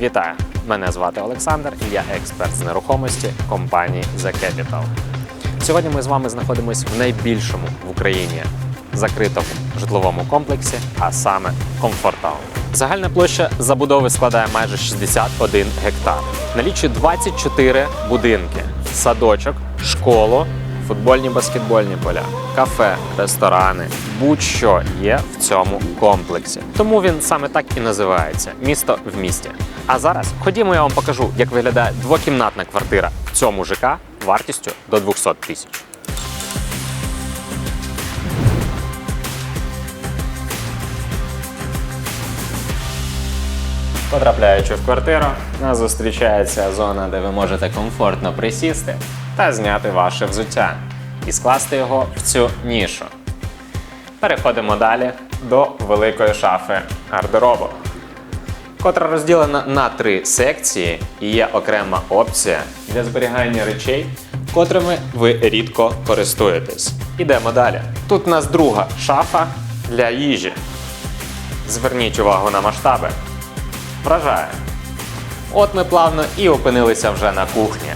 Вітаю! Мене звати Олександр і я експерт з нерухомості компанії The Capital. Сьогодні ми з вами знаходимося в найбільшому в Україні закритому житловому комплексі, а саме Комфортаун. Загальна площа забудови складає майже 61 гектар. Налічує 24 будинки, садочок, школу, футбольні баскетбольні поля, кафе, ресторани, будь-що є в цьому комплексі. Тому він саме так і називається місто в місті. А зараз ходімо, я вам покажу, як виглядає двокімнатна квартира в цьому ЖК вартістю до 200 тисяч. Потрапляючи в квартиру, нас зустрічається зона, де ви можете комфортно присісти та зняти ваше взуття і скласти його в цю нішу. Переходимо далі до великої шафи гардеробу, котра розділена на три секції і є окрема опція для зберігання речей, котрими ви рідко користуєтесь. Ідемо далі. Тут у нас друга шафа для їжі. Зверніть увагу на масштаби. Вражає. От ми плавно і опинилися вже на кухні.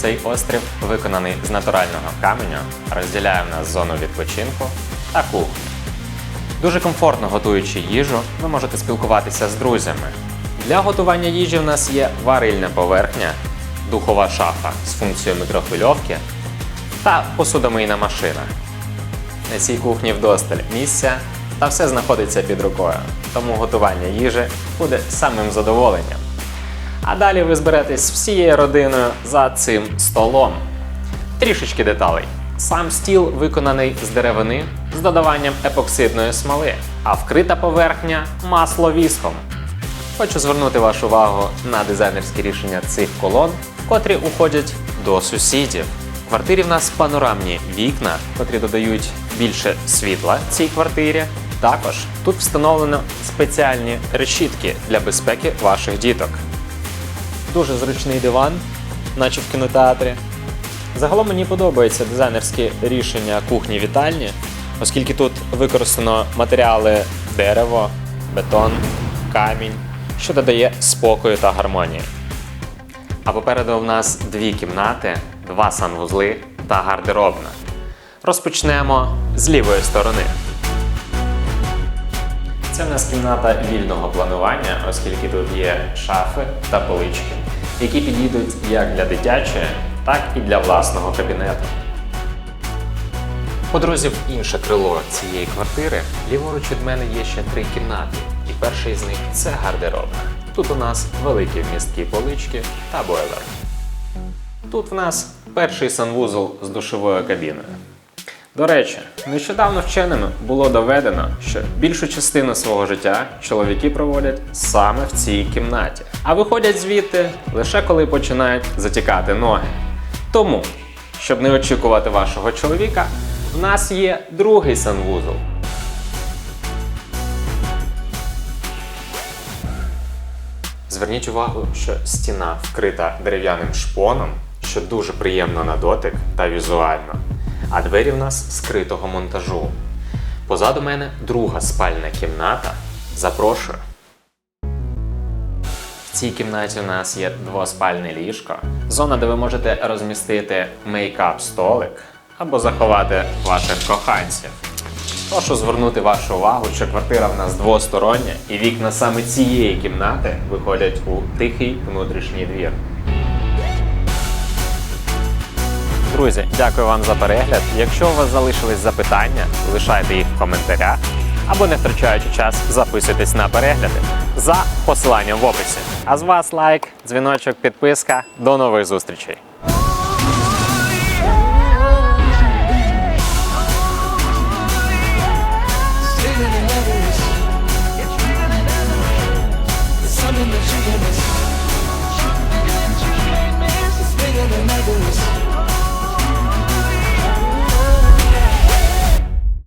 Цей острів виконаний з натурального каменю, розділяє в нас зону відпочинку та кухню. Дуже комфортно готуючи їжу, ви можете спілкуватися з друзями. Для готування їжі в нас є варильна поверхня, духова шафа з функцією мікрохвильовки та посудомийна машина. На цій кухні вдосталь місця та все знаходиться під рукою, тому готування їжі буде самим задоволенням. А далі ви зберетесь всією родиною за цим столом. Трішечки деталей. Сам стіл виконаний з деревини з додаванням епоксидної смоли, а вкрита поверхня масло віском. Хочу звернути вашу увагу на дизайнерські рішення цих колон, котрі уходять до сусідів. В квартирі в нас панорамні вікна, котрі додають більше світла цій квартирі. Також тут встановлено спеціальні решітки для безпеки ваших діток. Дуже зручний диван, наче в кінотеатрі. Загалом мені подобаються дизайнерські рішення кухні вітальні, оскільки тут використано матеріали дерево, бетон, камінь, що додає спокою та гармонії. А попереду в нас дві кімнати, два санвузли та гардеробна. Розпочнемо з лівої сторони. Це в нас кімната вільного планування, оскільки тут є шафи та полички, які підійдуть як для дитячої, так і для власного кабінету. По дорозі в інше крило цієї квартири ліворуч від мене є ще три кімнати, і перший з них це гардеробна. Тут у нас великі вмісткі полички та бойлер. Тут в нас перший санвузол з душовою кабіною. До речі, нещодавно вченими було доведено, що більшу частину свого життя чоловіки проводять саме в цій кімнаті, а виходять звідти лише коли починають затікати ноги. Тому, щоб не очікувати вашого чоловіка, в нас є другий санвузол. Зверніть увагу, що стіна вкрита дерев'яним шпоном, що дуже приємно на дотик та візуально. А двері в нас скритого монтажу. Позаду мене друга спальна кімната. Запрошую. В цій кімнаті у нас є двоспальне ліжко, зона, де ви можете розмістити мейкап-столик або заховати ваших коханців. Прошу звернути вашу увагу, що квартира в нас двостороння, і вікна саме цієї кімнати виходять у тихий внутрішній двір. Друзі, дякую вам за перегляд. Якщо у вас залишились запитання, лишайте їх в коментарях або не втрачаючи час, записуйтесь на перегляди за посиланням в описі. А з вас лайк, дзвіночок, підписка. До нових зустрічей!